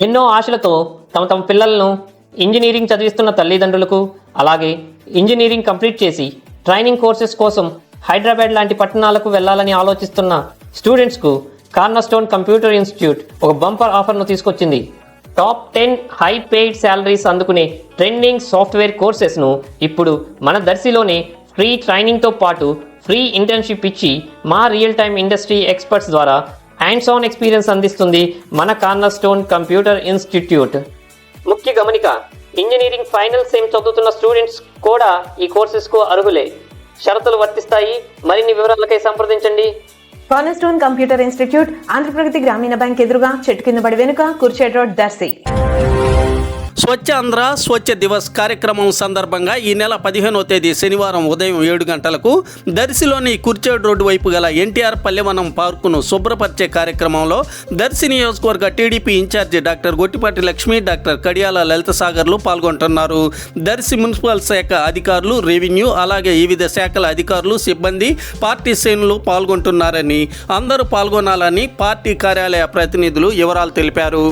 ఎన్నో ఆశలతో తమ తమ పిల్లలను ఇంజనీరింగ్ చదివిస్తున్న తల్లిదండ్రులకు అలాగే ఇంజనీరింగ్ కంప్లీట్ చేసి ట్రైనింగ్ కోర్సెస్ కోసం హైదరాబాద్ లాంటి పట్టణాలకు వెళ్ళాలని ఆలోచిస్తున్న స్టూడెంట్స్కు కార్నర్స్టోన్ కంప్యూటర్ ఇన్స్టిట్యూట్ ఒక బంపర్ ఆఫర్ను తీసుకొచ్చింది. Top ten high paid salaries అందుకునే ట్రెండింగ్ సాఫ్ట్వేర్ కోర్సెస్ను ఇప్పుడు మన దర్శిలోనే ఫ్రీ ట్రైనింగ్తో పాటు ఫ్రీ ఇంటర్న్షిప్ ఇచ్చి మా రియల్ టైమ్ ఇండస్ట్రీ ఎక్స్పర్ట్స్ ద్వారా హ్యాండ్స్ ఆన్ ఎక్స్పీరియన్స్ అందిస్తుంది మన కార్నర్ స్టోన్ కంప్యూటర్ ఇన్స్టిట్యూట్ ముఖ్య గమనిక ఇంజనీరింగ్ ఫైనల్ సేమ్ చదువుతున్న స్టూడెంట్స్ కూడా ఈ కోర్సెస్కు అర్హులే. షరతులు వర్తిస్తాయి. మరిన్ని వివరాలకై సంప్రదించండి. Cornerstone computer institute Andhra Pragathi Grameena bank ఎదురుగా చెట్టు కింద పడి వెనుక కుర్చేట్ రోడ్ దర్శి స్వచ్ఛ ఆంధ్ర స్వచ్ఛ దివస్ కార్యక్రమం సందర్భంగా ఈ నెల పదిహేనవ తేదీ శనివారం ఉదయం ఏడు గంటలకు దర్శిలోని కుర్చేడు రోడ్డు వైపు గల ఎన్టీఆర్ పల్లెవనం పార్కును శుభ్రపరిచే కార్యక్రమంలో దర్శి నియోజకవర్గ TDP incharge doctor Gottipati Lakshmi doctor Kadiyala Lalitha సాగర్లు పాల్గొంటున్నారు. దర్శి మున్సిపల్ శాఖ అధికారులు రెవెన్యూ అలాగే వివిధ శాఖల అధికారులు సిబ్బంది పార్టీ శ్రేణులు పాల్గొంటున్నారని అందరూ పాల్గొనాలని పార్టీ కార్యాలయ ప్రతినిధులు వివరాలు తెలిపారు.